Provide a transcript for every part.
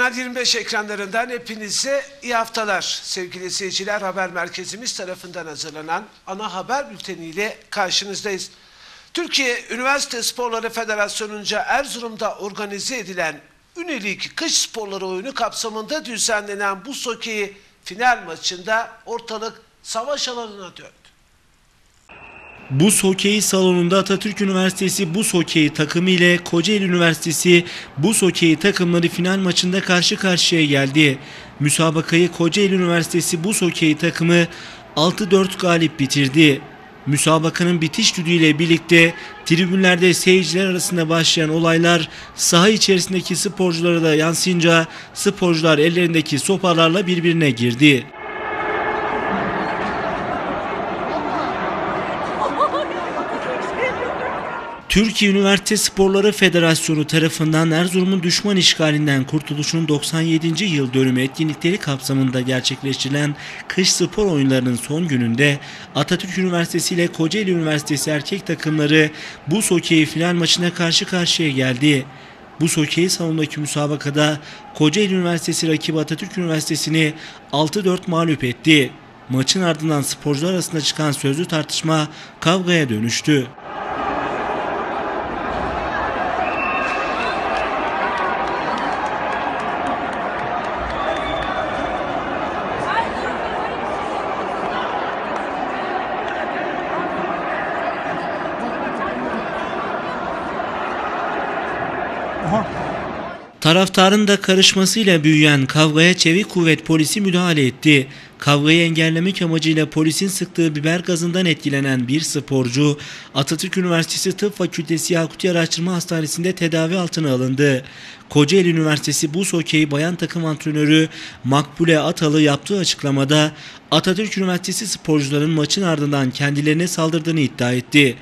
Kanal 25 ekranlarından hepinize iyi haftalar. Sevgili seyirciler haber merkezimiz tarafından hazırlanan ana haber bülteniyle karşınızdayız. Türkiye Üniversite Sporları Federasyonu'nca Erzurum'da organize edilen Ünilik Kış Sporları oyunu kapsamında düzenlenen bu sokeyi final maçında ortalık savaş alanına döndü. Buz hokeyi salonunda Atatürk Üniversitesi buz hokeyi takımı ile Kocaeli Üniversitesi buz hokeyi takımları final maçında karşı karşıya geldi. Müsabakayı Kocaeli Üniversitesi buz hokeyi takımı 6-4 galip bitirdi. Müsabakanın bitiş düdüğüyle birlikte tribünlerde seyirciler arasında başlayan olaylar saha içerisindeki sporculara da yansıyınca sporcular ellerindeki sopalarla birbirine girdi. Türkiye Üniversite Sporları Federasyonu tarafından Erzurum'un düşman işgalinden kurtuluşun 97. yıl dönümü etkinlikleri kapsamında gerçekleştirilen kış spor oyunlarının son gününde Atatürk Üniversitesi ile Kocaeli Üniversitesi erkek takımları bu hokeyi final maçına karşı karşıya geldi. Bu hokeyi salonundaki müsabakada Kocaeli Üniversitesi rakibi Atatürk Üniversitesi'ni 6-4 mağlup etti. Maçın ardından sporcular arasında çıkan sözlü tartışma kavgaya dönüştü. Taraftarın da karışmasıyla büyüyen kavgaya çevik kuvvet polisi müdahale etti. Kavgayı engellemek amacıyla polisin sıktığı biber gazından etkilenen bir sporcu Atatürk Üniversitesi Tıp Fakültesi Yakuti Araştırma Hastanesi'nde tedavi altına alındı. Kocaeli Üniversitesi Buz Hokeyi Bayan Takım Antrenörü Makbule Atalı yaptığı açıklamada Atatürk Üniversitesi sporcuların maçın ardından kendilerine saldırdığını iddia etti.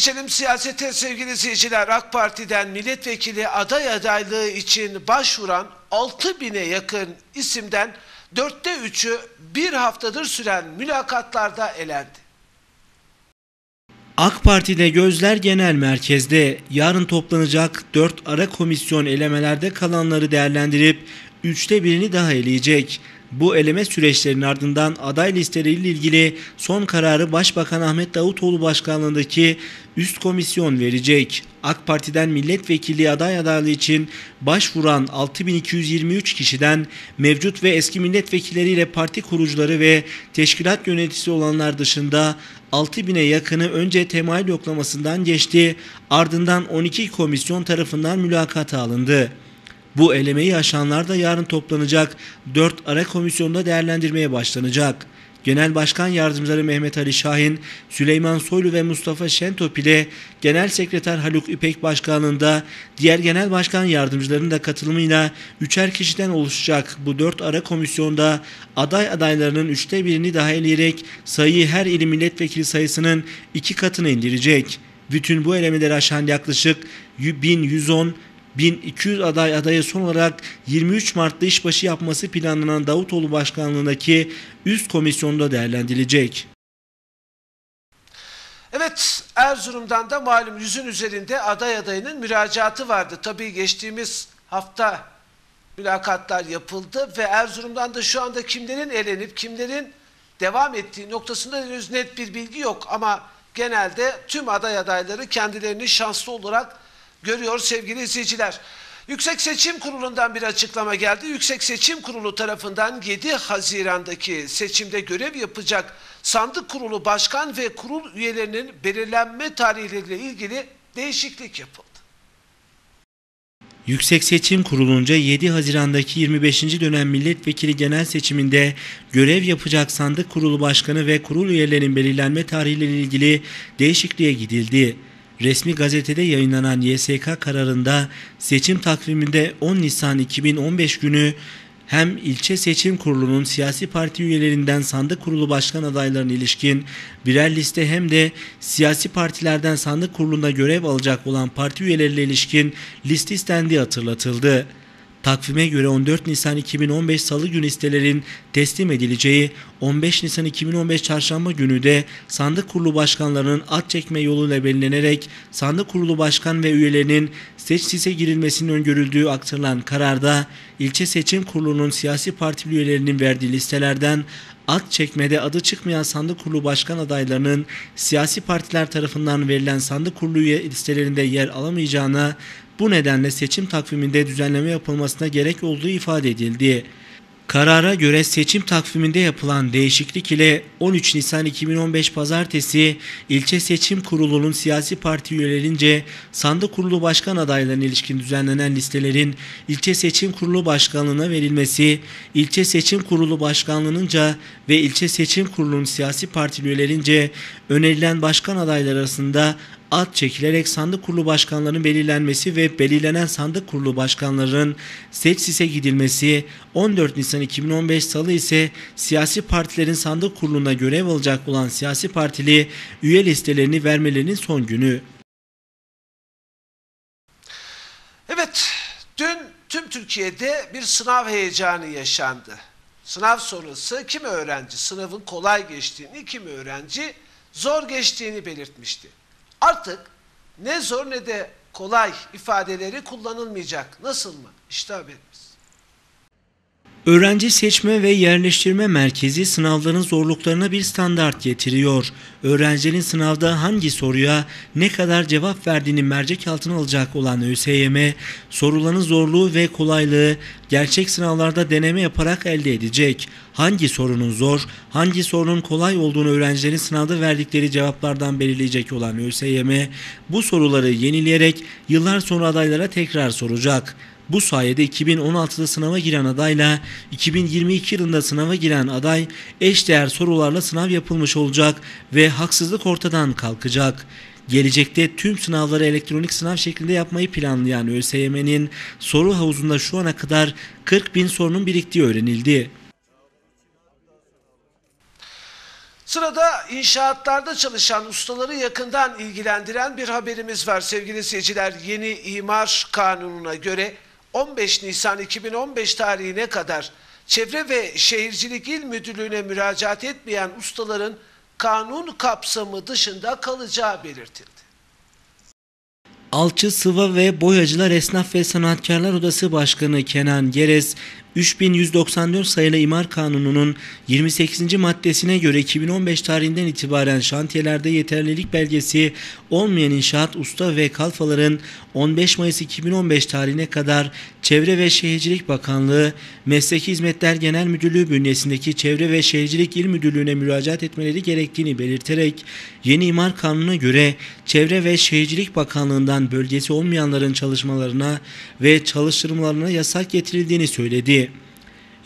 Geçelim siyasete sevgili seyirciler. AK Parti'den milletvekili aday adaylığı için başvuran 6 bine yakın isimden dörtte üçü bir haftadır süren mülakatlarda elendi. AK Parti'de gözler genel merkezde yarın toplanacak 4 ara komisyon elemelerde kalanları değerlendirip üçte birini daha eleyecek. Bu eleme süreçlerinin ardından aday listeleriyle ilgili son kararı Başbakan Ahmet Davutoğlu başkanlığındaki üst komisyon verecek. AK Parti'den milletvekili aday adaylığı için başvuran 6223 kişiden mevcut ve eski milletvekilleriyle parti kurucuları ve teşkilat yöneticisi olanlar dışında 6000'e yakını önce temayül yoklamasından geçti ardından 12 komisyon tarafından mülakata alındı. Bu elemeyi aşanlar da yarın toplanacak 4 ara komisyonda değerlendirmeye başlanacak. Genel Başkan Yardımcıları Mehmet Ali Şahin, Süleyman Soylu ve Mustafa Şentop ile Genel Sekreter Haluk İpek Başkanlığında diğer Genel Başkan Yardımcılarının da katılımıyla üçer kişiden oluşacak bu dört ara komisyonda aday adaylarının üçte birini daha eleyerek sayıyı her ili milletvekili sayısının iki katına indirecek. Bütün bu elemeleri aşan yaklaşık 1110 1200 aday adayı son olarak 23 Mart'ta işbaşı yapması planlanan Davutoğlu başkanlığındaki üst komisyonda değerlendirilecek. Evet Erzurum'dan da malum yüzün üzerinde aday adayının müracaatı vardı. Tabii geçtiğimiz hafta mülakatlar yapıldı ve Erzurum'dan da şu anda kimlerin elenip kimlerin devam ettiği noktasında henüz net bir bilgi yok ama genelde tüm aday adayları kendilerini şanslı olarak görüyor sevgili izleyiciler. Yüksek Seçim Kurulu'ndan bir açıklama geldi. Yüksek Seçim Kurulu tarafından 7 Haziran'daki seçimde görev yapacak sandık kurulu başkan ve kurul üyelerinin belirlenme tarihleriyle ilgili değişiklik yapıldı. Yüksek Seçim Kurulu'nca 7 Haziran'daki 25. dönem milletvekili genel seçiminde görev yapacak sandık kurulu başkanı ve kurul üyelerinin belirlenme tarihleriyle ilgili değişikliğe gidildi. Resmi gazetede yayınlanan YSK kararında seçim takviminde 10 Nisan 2015 günü hem ilçe seçim kurulunun siyasi parti üyelerinden sandık kurulu başkan adaylarına ilişkin birer liste hem de siyasi partilerden sandık kurulunda görev alacak olan parti üyeleriyle ilişkin liste istendiği hatırlatıldı. Takvime göre 14 Nisan 2015 Salı günü listelerin teslim edileceği, 15 Nisan 2015 Çarşamba günü de sandık kurulu başkanlarının at çekme yoluyla belirlenerek sandık kurulu başkan ve üyelerinin seçsise girilmesinin öngörüldüğü aktarılan kararda ilçe seçim kurulunun siyasi parti üyelerinin verdiği listelerden at çekmede adı çıkmayan sandık kurulu başkan adaylarının siyasi partiler tarafından verilen sandık kurulu üye listelerinde yer alamayacağına bu nedenle seçim takviminde düzenleme yapılmasına gerek olduğu ifade edildi. Karara göre seçim takviminde yapılan değişiklik ile 13 Nisan 2015 Pazartesi ilçe seçim kurulunun siyasi parti üyelerince sandık kurulu başkan adaylarına ilişkin düzenlenen listelerin ilçe seçim kurulu başkanlığına verilmesi, ilçe seçim kurulu başkanlığınca ve ilçe seçim kurulunun siyasi parti üyelerince önerilen başkan adayları arasında ad çekilerek sandık kurulu başkanlarının belirlenmesi ve belirlenen sandık kurulu başkanlarının seçsise gidilmesi 14 Nisan 2015 Salı ise siyasi partilerin sandık kuruluna görev alacak olan siyasi partili üye listelerini vermelerinin son günü. Evet, dün tüm Türkiye'de bir sınav heyecanı yaşandı. Sınav sonrası kimi öğrenci sınavın kolay geçtiğini, kimi öğrenci zor geçtiğini belirtmişti. Artık ne zor ne de kolay ifadeleri kullanılmayacak. Nasıl mı? İşte haberimiz. Öğrenci Seçme ve Yerleştirme Merkezi sınavların zorluklarına bir standart getiriyor. Öğrencinin sınavda hangi soruya ne kadar cevap verdiğini mercek altına alacak olan ÖSYM, soruların zorluğu ve kolaylığı gerçek sınavlarda deneme yaparak elde edecek. Hangi sorunun zor, hangi sorunun kolay olduğunu öğrencilerin sınavda verdikleri cevaplardan belirleyecek olan ÖSYM, bu soruları yenileyerek yıllar sonra adaylara tekrar soracak. Bu sayede 2016'da sınava giren adayla 2022 yılında sınava giren aday eşdeğer sorularla sınav yapılmış olacak ve haksızlık ortadan kalkacak. Gelecekte tüm sınavları elektronik sınav şeklinde yapmayı planlayan ÖSYM'nin soru havuzunda şu ana kadar 40 bin sorunun biriktiği öğrenildi. Sırada inşaatlarda çalışan ustaları yakından ilgilendiren bir haberimiz var sevgili seyirciler. Yeni imar kanununa göre 15 Nisan 2015 tarihine kadar Çevre ve Şehircilik İl Müdürlüğü'ne müracaat etmeyen ustaların kanun kapsamı dışında kalacağı belirtildi. Alçı Sıva ve Boyacılar Esnaf ve Sanatkarlar Odası Başkanı Kenan Geres, 3194 sayılı imar kanununun 28. maddesine göre 2015 tarihinden itibaren şantiyelerde yeterlilik belgesi olmayan inşaat usta ve kalfaların 15 Mayıs 2015 tarihine kadar Çevre ve Şehircilik Bakanlığı, Mesleki Hizmetler Genel Müdürlüğü bünyesindeki Çevre ve Şehircilik İl Müdürlüğü'ne müracaat etmeleri gerektiğini belirterek yeni imar kanununa göre Çevre ve Şehircilik Bakanlığı'ndan bölgesi olmayanların çalışmalarına ve çalıştırmalarına yasak getirildiğini söyledi.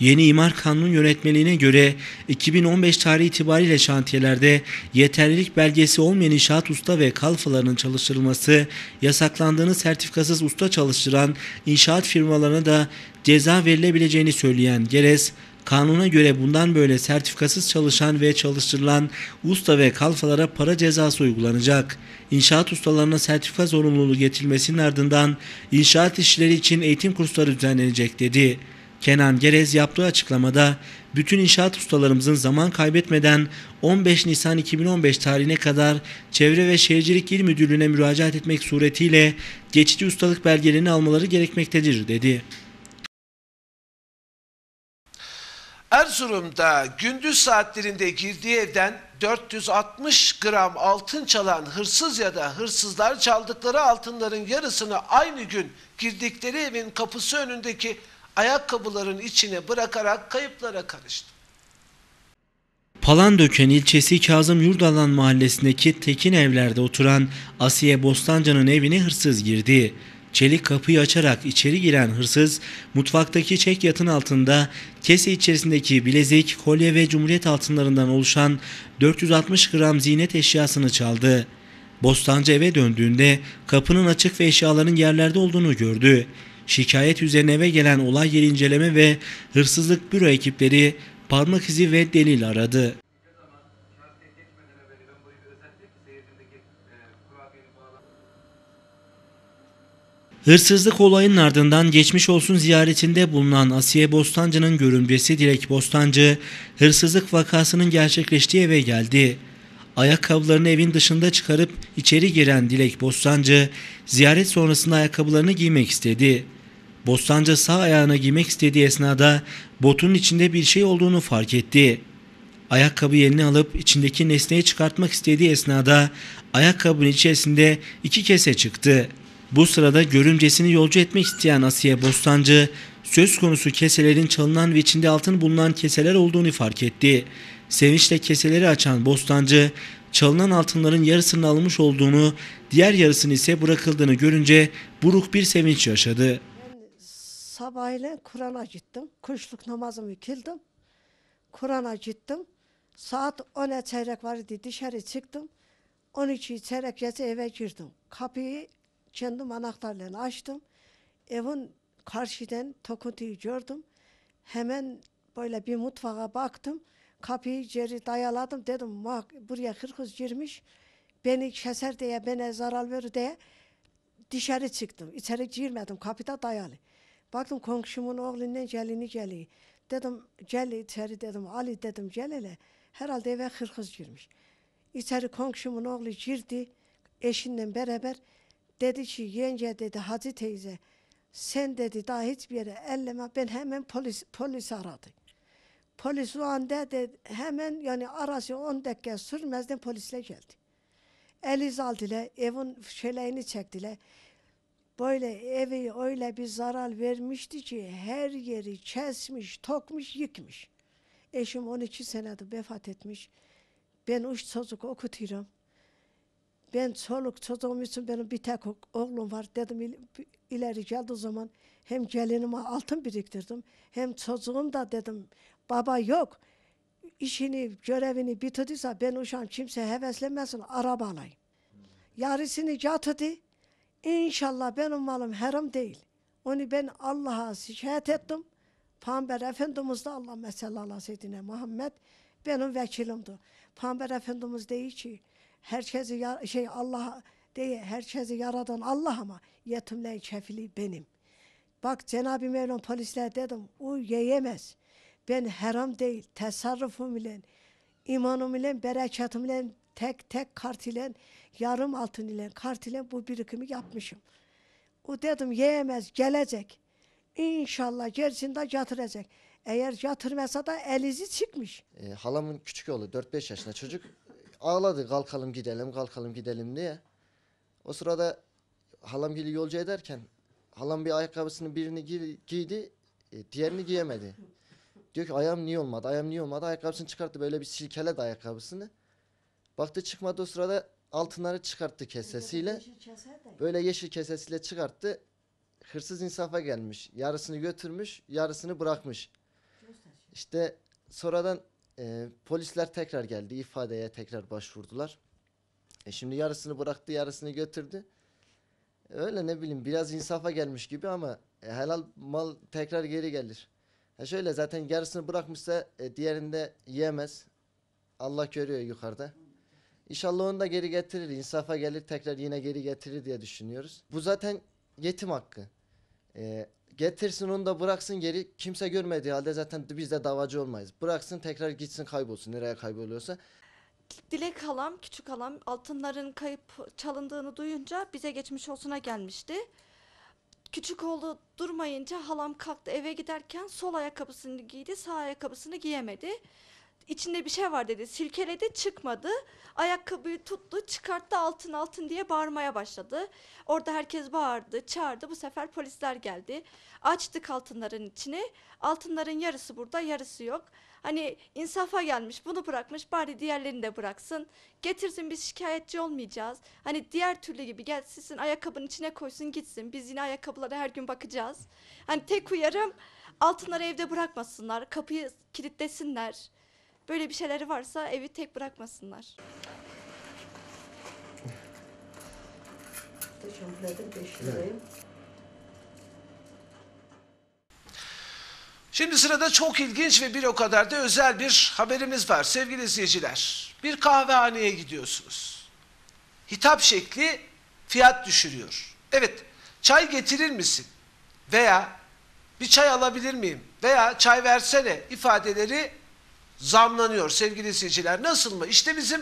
Yeni imar kanunun yönetmeliğine göre 2015 tarihi itibariyle şantiyelerde yeterlilik belgesi olmayan inşaat usta ve kalfalarının çalıştırılması, yasaklandığını sertifikasız usta çalıştıran inşaat firmalarına da ceza verilebileceğini söyleyen Geres, Kanuna göre bundan böyle sertifikasız çalışan ve çalıştırılan usta ve kalfalara para cezası uygulanacak. İnşaat ustalarına sertifika zorunluluğu getirilmesinin ardından inşaat işçileri için eğitim kursları düzenlenecek dedi. Kenan Gerez yaptığı açıklamada bütün inşaat ustalarımızın zaman kaybetmeden 15 Nisan 2015 tarihine kadar Çevre ve Şehircilik İl Müdürlüğü'ne müracaat etmek suretiyle geçici ustalık belgelerini almaları gerekmektedir dedi. Erzurum'da gündüz saatlerinde girdiği evden 460 gram altın çalan hırsız ya da hırsızlar çaldıkları altınların yarısını aynı gün girdikleri evin kapısı önündeki ayakkabıların içine bırakarak kayıplara karıştı. Palandöken ilçesi Kazım Yurdalan mahallesindeki Tekin evlerde oturan Asiye Bostancı'nın evine hırsız girdi. Çelik kapıyı açarak içeri giren hırsız mutfaktaki çek yatın altında kese içerisindeki bilezik, kolye ve cumhuriyet altınlarından oluşan 460 gram ziynet eşyasını çaldı. Bostancı eve döndüğünde kapının açık ve eşyaların yerlerde olduğunu gördü. Şikayet üzerine eve gelen olay yeri inceleme ve hırsızlık büro ekipleri parmak izi ve delil aradı. Hırsızlık olayının ardından geçmiş olsun ziyaretinde bulunan Asiye Bostancı'nın görümcesi Dilek Bostancı, hırsızlık vakasının gerçekleştiği eve geldi. Ayakkabılarını evin dışında çıkarıp içeri giren Dilek Bostancı, ziyaret sonrasında ayakkabılarını giymek istedi. Bostancı sağ ayağına giymek istediği esnada botunun içinde bir şey olduğunu fark etti. Ayakkabıyı eline alıp içindeki nesneyi çıkartmak istediği esnada ayakkabının içerisinde iki kese çıktı. Bu sırada görümcesini yolcu etmek isteyen Asiye Bostancı söz konusu keselerin çalınan ve içinde altın bulunan keseler olduğunu fark etti. Sevinçle keseleri açan Bostancı çalınan altınların yarısının alınmış olduğunu, diğer yarısını ise bırakıldığını görünce buruk bir sevinç yaşadı. Sabahleyin Kur'an'a gittim. Kuşluk namazımı kıldım. Kur'an'a gittim. Saat 10'a çeyrek vardı dışarı çıktım. 12 çeyrek gece eve girdim. Kapıyı kendim anahtarla açtım. Evin karşıdan tokuntuyu gördüm. Hemen böyle bir mutfağa baktım. Kapıyı geri dayaladım. Dedim bak buraya hırkız girmiş. Beni keser diye, bana zarar verir diye dışarı çıktım. İçeri girmedim. Kapıda dayalı. Baktım komşumun oğlunun gelini geliyor. Dedim gel içeri dedim. Ali dedim gel hele. Herhalde eve hırkız girmiş. İçeri komşumun oğlu girdi. Eşinle beraber dedi ki yenge dedi Hacı teyze sen dedi daha hiçbir yere elleme. Ben hemen polis polis aradı. Polis o anda de, hemen yani arası 10 dakika sürmezden polisler geldi. Eliz aldılar, evin şeylerini çektiler. Böyle evi öyle bir zarar vermişti ki her yeri kesmiş, tokmuş, yıkmış. Eşim 12 senedir vefat etmiş. Ben üç çocuk okutuyorum. Ben çoluk çocuğum için benim bir tek oğlum var dedim il- ileri geldiği zaman hem gelinime altın biriktirdim hem çocuğum da dedim baba yok işini görevini bitirdiyse ben uşağım kimse heveslenmesin araba alayım. Yarısını yatırdı. İnşallah benim malım haram değil. Onu ben Allah'a şikayet ettim. Peygamber Efendimiz de Allah mesela Allah Seyyidine Muhammed benim vekilimdi. Peygamber Efendimiz değil ki herkesi ya- şey Allah değil herkesi yaradan Allah ama yetimlerin kefili benim. Bak Cenab-ı Mevlam polisler dedim o yiyemez. Ben haram değil tasarrufum ile imanım ile bereketim ile tek tek kart ile yarım altın ile kart ile bu birikimi yapmışım. O dedim yiyemez gelecek. İnşallah gerisini de yatıracak. Eğer yatırmasa da elizi çıkmış. E, halamın küçük oğlu 4-5 yaşında çocuk ağladı kalkalım gidelim kalkalım gidelim diye. O sırada halam gili yolcu ederken halam bir ayakkabısının birini gi- giydi e, diğerini giyemedi. Diyor ki ayağım niye olmadı ayağım niye olmadı ayakkabısını çıkarttı böyle bir silkeledi ayakkabısını. Baktı çıkmadı o sırada altınları çıkarttı kesesiyle. Böyle yeşil kesesiyle çıkarttı. Hırsız insafa gelmiş. Yarısını götürmüş, yarısını bırakmış. İşte sonradan e, polisler tekrar geldi. ifadeye tekrar başvurdular. E şimdi yarısını bıraktı, yarısını götürdü. Öyle ne bileyim biraz insafa gelmiş gibi ama e, helal mal tekrar geri gelir. Ha şöyle zaten yarısını bırakmışsa e, diğerinde yiyemez. Allah görüyor yukarıda. İnşallah onu da geri getirir. insafa gelir tekrar yine geri getirir diye düşünüyoruz. Bu zaten yetim hakkı. Ee, getirsin onu da bıraksın geri. Kimse görmediği halde zaten biz de davacı olmayız. Bıraksın tekrar gitsin kaybolsun nereye kayboluyorsa. Dilek halam, küçük halam altınların kayıp çalındığını duyunca bize geçmiş olsuna gelmişti. Küçük oğlu durmayınca halam kalktı eve giderken sol ayakkabısını giydi, sağ ayakkabısını giyemedi. İçinde bir şey var dedi. Silkeledi çıkmadı. Ayakkabıyı tuttu çıkarttı altın altın diye bağırmaya başladı. Orada herkes bağırdı çağırdı. Bu sefer polisler geldi. Açtık altınların içini. Altınların yarısı burada yarısı yok. Hani insafa gelmiş bunu bırakmış bari diğerlerini de bıraksın. Getirsin biz şikayetçi olmayacağız. Hani diğer türlü gibi gelsin ayakkabının içine koysun gitsin. Biz yine ayakkabılara her gün bakacağız. Hani tek uyarım altınları evde bırakmasınlar. Kapıyı kilitlesinler. Böyle bir şeyleri varsa evi tek bırakmasınlar. Şimdi sırada çok ilginç ve bir o kadar da özel bir haberimiz var sevgili izleyiciler. Bir kahvehaneye gidiyorsunuz. Hitap şekli fiyat düşürüyor. Evet, çay getirir misin? Veya bir çay alabilir miyim? Veya çay versene ifadeleri zamlanıyor sevgili seyirciler. Nasıl mı? İşte bizim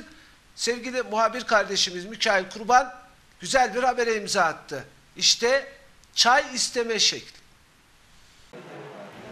sevgili muhabir kardeşimiz Mikail Kurban güzel bir habere imza attı. İşte çay isteme şekli.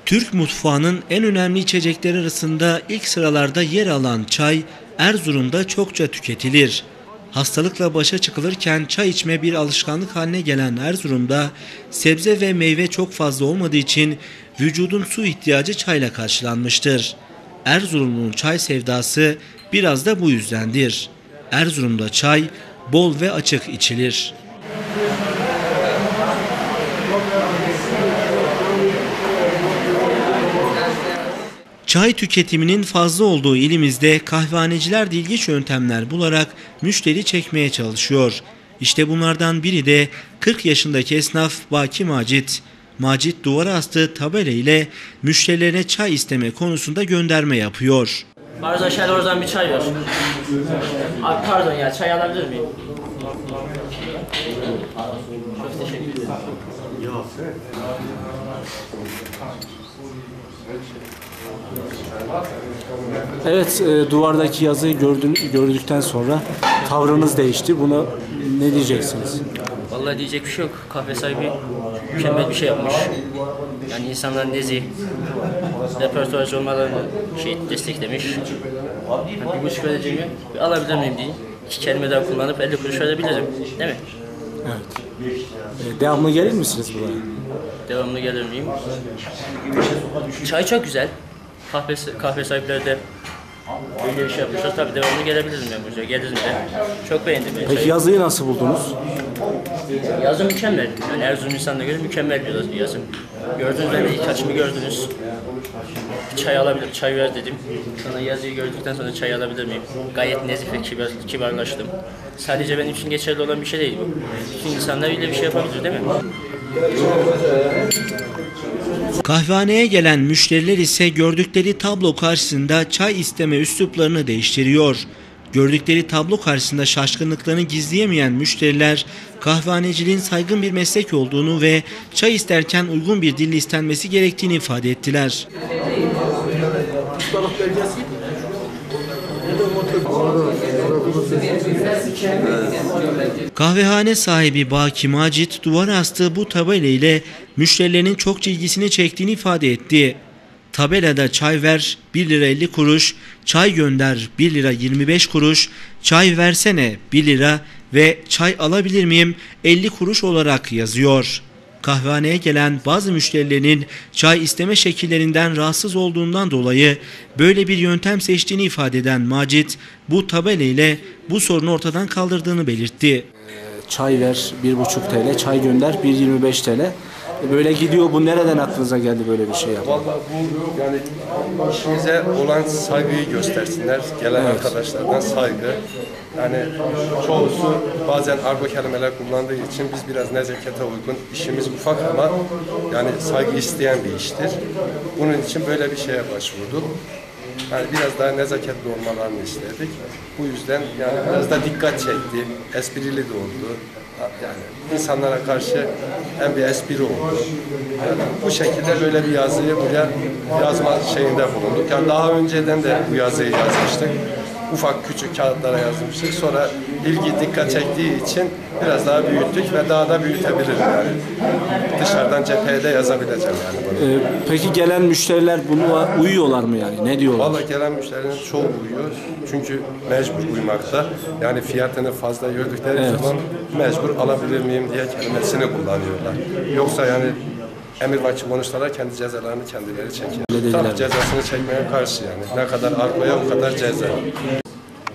Türk mutfağının en önemli içecekleri arasında ilk sıralarda yer alan çay Erzurum'da çokça tüketilir. Hastalıkla başa çıkılırken çay içme bir alışkanlık haline gelen Erzurum'da sebze ve meyve çok fazla olmadığı için vücudun su ihtiyacı çayla karşılanmıştır. Erzurum'un çay sevdası biraz da bu yüzdendir. Erzurum'da çay bol ve açık içilir. Çay tüketiminin fazla olduğu ilimizde kahvehaneciler de ilginç yöntemler bularak müşteri çekmeye çalışıyor. İşte bunlardan biri de 40 yaşındaki esnaf Baki Macit. Macit duvara astığı tabela ile müşterilerine çay isteme konusunda gönderme yapıyor. Pardon şöyle oradan bir çay ver. Abi pardon ya çay alabilir miyim? Çok teşekkür ederim. Evet, e, duvardaki yazıyı gördün, gördükten sonra tavrınız değişti. Buna ne diyeceksiniz? Vallahi diyecek bir şey yok. Kahve sahibi mükemmel bir şey yapmış. Yani insanların nezi, repertuarcı olmalarını şey desteklemiş. Yani bir buçuk vereceğimi bir alabilir miyim diye. İki kelime daha kullanıp 50 kuruş verebilirim. Değil mi? Evet. E, devamlı gelir misiniz buraya? Devamlı gelir miyim? Çay çok güzel. Kahve, kahve sahipleri de böyle bir şey yapmışlar. Tabii devamlı gelebilirim ben buraya. Gelirim de. Çok beğendim ben Peki çayı. yazıyı nasıl buldunuz? Yazım mükemmel. Yani Erzurum insanına göre mükemmel bir yazım. Gördüğünüz gibi ilk açımı gördünüz. Çay alabilir, çay ver dedim. Sonra yazıyı gördükten sonra çay alabilir miyim? Gayet nezih ve kibar, kibarlaştım. Sadece benim için geçerli olan bir şey değil bu. Bütün insanlar bile bir şey yapabilir değil mi? Kahvehaneye gelen müşteriler ise gördükleri tablo karşısında çay isteme üsluplarını değiştiriyor. Gördükleri tablo karşısında şaşkınlıklarını gizleyemeyen müşteriler kahvehaneciliğin saygın bir meslek olduğunu ve çay isterken uygun bir dille istenmesi gerektiğini ifade ettiler. Kahvehane sahibi Baki Macit duvara astığı bu tabela ile müşterilerinin çok ilgisini çektiğini ifade etti. Tabelada çay ver 1 lira 50 kuruş, çay gönder 1 lira 25 kuruş, çay versene 1 lira ve çay alabilir miyim 50 kuruş olarak yazıyor. Kahvehaneye gelen bazı müşterilerin çay isteme şekillerinden rahatsız olduğundan dolayı böyle bir yöntem seçtiğini ifade eden Macit bu tabela ile bu sorunu ortadan kaldırdığını belirtti. Çay ver 1,5 TL, çay gönder 1,25 TL. Böyle gidiyor. Bu nereden aklınıza geldi böyle bir şey yapmak? Vallahi bu yani işimize olan saygıyı göstersinler. Gelen arkadaşlardan saygı. Yani çoğusu bazen argo kelimeler kullandığı için biz biraz nezakete uygun. İşimiz ufak ama yani saygı isteyen bir iştir. Bunun için böyle bir şeye başvurduk. Yani biraz daha nezaketli olmalarını istedik. Bu yüzden yani biraz da dikkat çekti. Esprili de oldu. Yani insanlara karşı hem bir espri oldu. Yani bu şekilde böyle bir yazıyı buraya yazma şeyinde bulunduk. Yani daha önceden de bu yazıyı yazmıştık. Ufak küçük kağıtlara yazmıştık. Sonra ilgi dikkat çektiği için biraz daha büyüttük ve daha da büyütebilirim yani. Dışarıdan cepheye de yazabileceğim yani bunu. E, Peki gelen müşteriler buna uyuyorlar mı yani? Ne diyorlar? Vallahi gelen müşterinin çoğu uyuyor. Çünkü mecbur uymakta. Yani fiyatını fazla gördükleri Evet. zaman mecbur alabilir miyim diye kelimesini kullanıyorlar. Yoksa yani emirvaki konuşsalar kendi cezalarını kendileri dediler. Tabii cezasını çekmeye karşı yani. Ne kadar argoya o kadar ceza.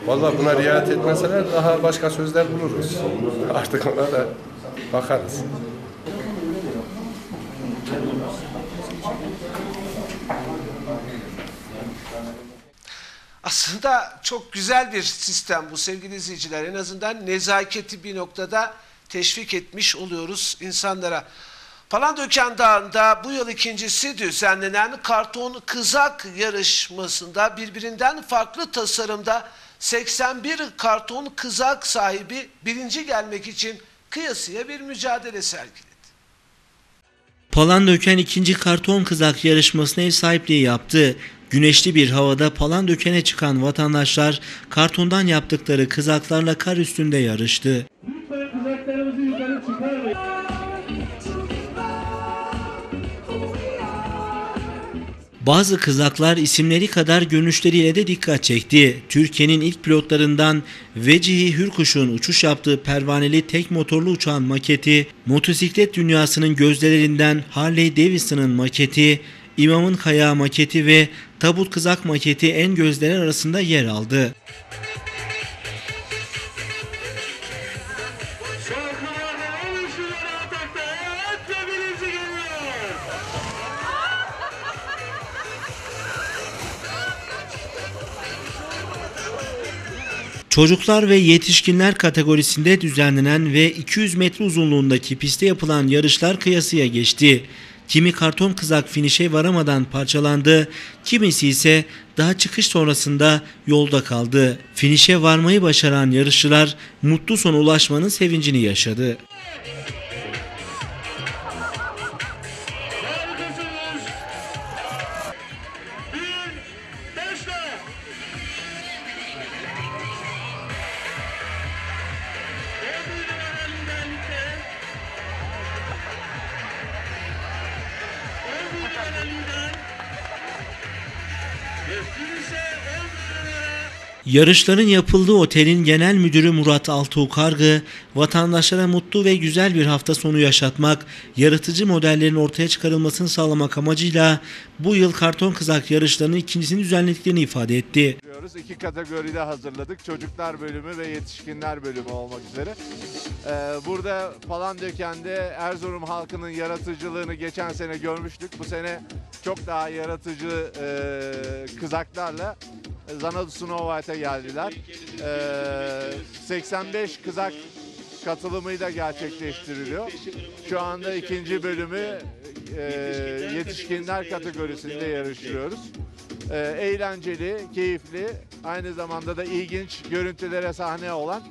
Vallahi buna riayet etmeseler daha başka sözler buluruz. Artık ona da bakarız. Aslında çok güzel bir sistem bu sevgili izleyiciler. En azından nezaketi bir noktada teşvik etmiş oluyoruz insanlara. Palandöken Dağı'nda bu yıl ikincisi düzenlenen karton kızak yarışmasında birbirinden farklı tasarımda 81 karton kızak sahibi birinci gelmek için kıyasıya bir mücadele sergiledi. Palandöken ikinci karton kızak yarışmasına ev sahipliği yaptı. Güneşli bir havada Palandöken'e çıkan vatandaşlar kartondan yaptıkları kızaklarla kar üstünde yarıştı. Bazı kızaklar isimleri kadar görünüşleriyle de dikkat çekti. Türkiye'nin ilk pilotlarından Vecihi Hürkuş'un uçuş yaptığı pervaneli tek motorlu uçağın maketi, motosiklet dünyasının gözdelerinden Harley Davidson'ın maketi, İmamın Kayağı maketi ve Tabut Kızak maketi en gözdeler arasında yer aldı. Çocuklar ve yetişkinler kategorisinde düzenlenen ve 200 metre uzunluğundaki pistte yapılan yarışlar kıyasıya geçti. Kimi karton kızak finişe varamadan parçalandı, kimisi ise daha çıkış sonrasında yolda kaldı. Finişe varmayı başaran yarışçılar mutlu sona ulaşmanın sevincini yaşadı. Yarışların yapıldığı otelin genel müdürü Murat Altuğ Kargı, vatandaşlara mutlu ve güzel bir hafta sonu yaşatmak, yaratıcı modellerin ortaya çıkarılmasını sağlamak amacıyla bu yıl karton kızak yarışlarının ikincisini düzenlediklerini ifade etti. İki kategoride hazırladık. Çocuklar bölümü ve yetişkinler bölümü olmak üzere. Ee, burada Palandöken'de Erzurum halkının yaratıcılığını geçen sene görmüştük. Bu sene çok daha yaratıcı e, kızaklarla Zanadu Snow White'a geldiler. Ee, 85 kızak katılımıyla gerçekleştiriliyor. Şu anda ikinci bölümü e, yetişkinler kategorisinde yarışıyoruz. E, eğlenceli, keyifli, aynı zamanda da ilginç görüntülere sahne olan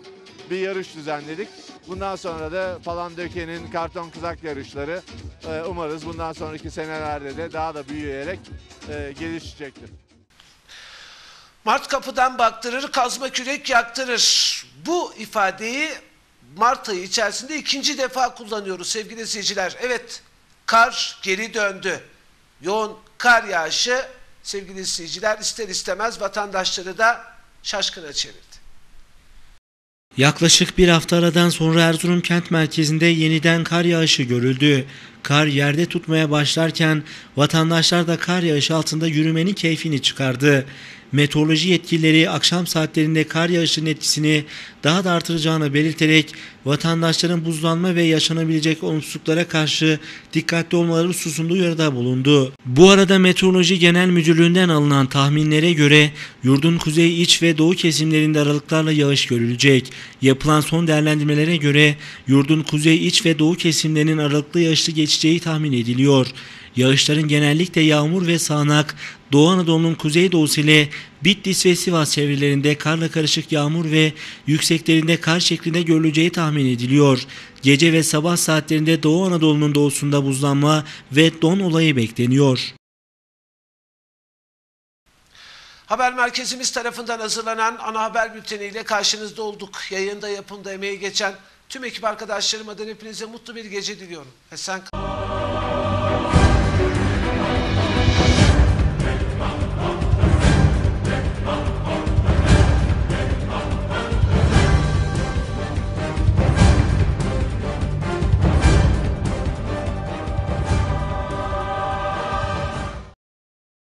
bir yarış düzenledik. Bundan sonra da Palandöken'in karton kızak yarışları e, umarız bundan sonraki senelerde de daha da büyüyerek e, gelişecektir. Mart kapıdan baktırır, kazma kürek yaktırır. Bu ifadeyi Mart ayı içerisinde ikinci defa kullanıyoruz sevgili izleyiciler. Evet, kar geri döndü. Yoğun kar yağışı sevgili izleyiciler ister istemez vatandaşları da şaşkına çevirdi. Yaklaşık bir hafta aradan sonra Erzurum kent merkezinde yeniden kar yağışı görüldü. Kar yerde tutmaya başlarken vatandaşlar da kar yağışı altında yürümenin keyfini çıkardı. Meteoroloji yetkilileri akşam saatlerinde kar yağışının etkisini daha da artıracağını belirterek vatandaşların buzlanma ve yaşanabilecek olumsuzluklara karşı dikkatli olmaları hususunda uyarıda bulundu. Bu arada Meteoroloji Genel Müdürlüğü'nden alınan tahminlere göre yurdun kuzey, iç ve doğu kesimlerinde aralıklarla yağış görülecek. Yapılan son değerlendirmelere göre yurdun kuzey, iç ve doğu kesimlerinin aralıklı yağışlı geçeceği tahmin ediliyor. Yağışların genellikle yağmur ve sağanak, Doğu Anadolu'nun kuzeydoğusu ile Bitlis ve Sivas çevrelerinde karla karışık yağmur ve yükseklerinde kar şeklinde görüleceği tahmin ediliyor. Gece ve sabah saatlerinde Doğu Anadolu'nun doğusunda buzlanma ve don olayı bekleniyor. Haber merkezimiz tarafından hazırlanan ana haber bülteniyle karşınızda olduk. Yayında yapımda emeği geçen tüm ekip arkadaşlarım adına hepinize mutlu bir gece diliyorum. Esen kalın.